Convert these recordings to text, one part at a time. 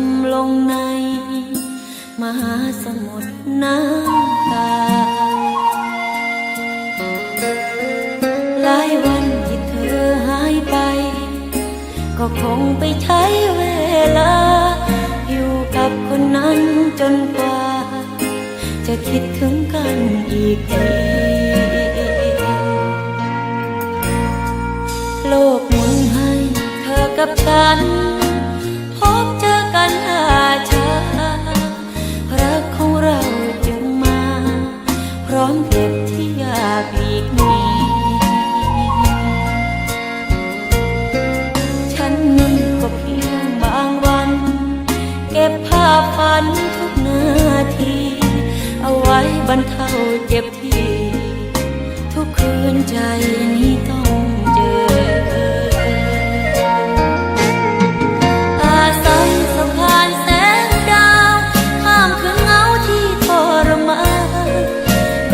มลงใน มหาสมุทรน้ำตา หลายวันที่เธอหายไป ก็คงไปใช้เวลา อยู่กับคนนั้นจนกว่า จะคิดถึงกันอีกทีโลกหมุนให้เธอกับฉัน บรรเทาเจ็บที่ ทุกคืนใจนี้ต้องเจอ อาศัยสะพานแสงดาวข้ามคืนเงาที่ทรมาน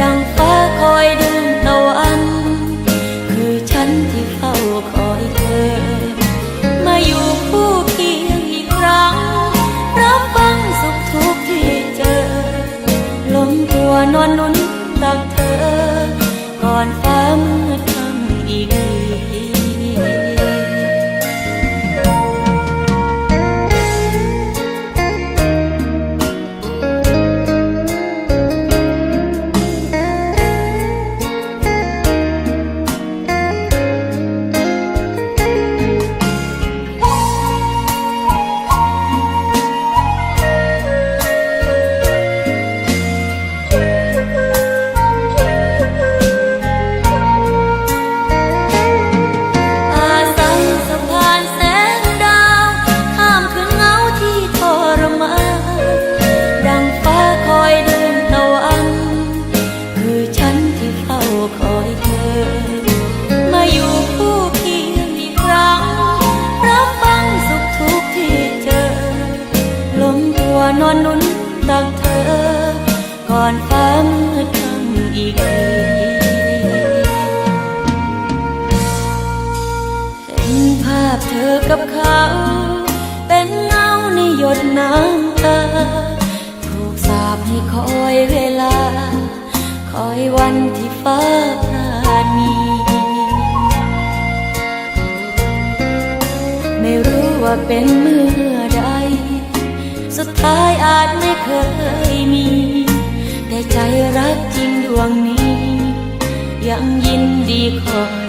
ดังฟ้าคอยดึงตะวัน คือฉันที่เฝ้าคอย ก่อนฟ้ามืดค่ำอีกทีเห็นภาพเธอกับเขา เป็นเงาในหยดน้ำตา ถูกสาปให้คอยเวลา คอยวันที่ฟ้าพราณีไม่รู้ว่าเป็นเมื่อใดสุดท้ายอาจไม่เคยมี ใจรักจริงดวงนี้ ยังยินดีคอย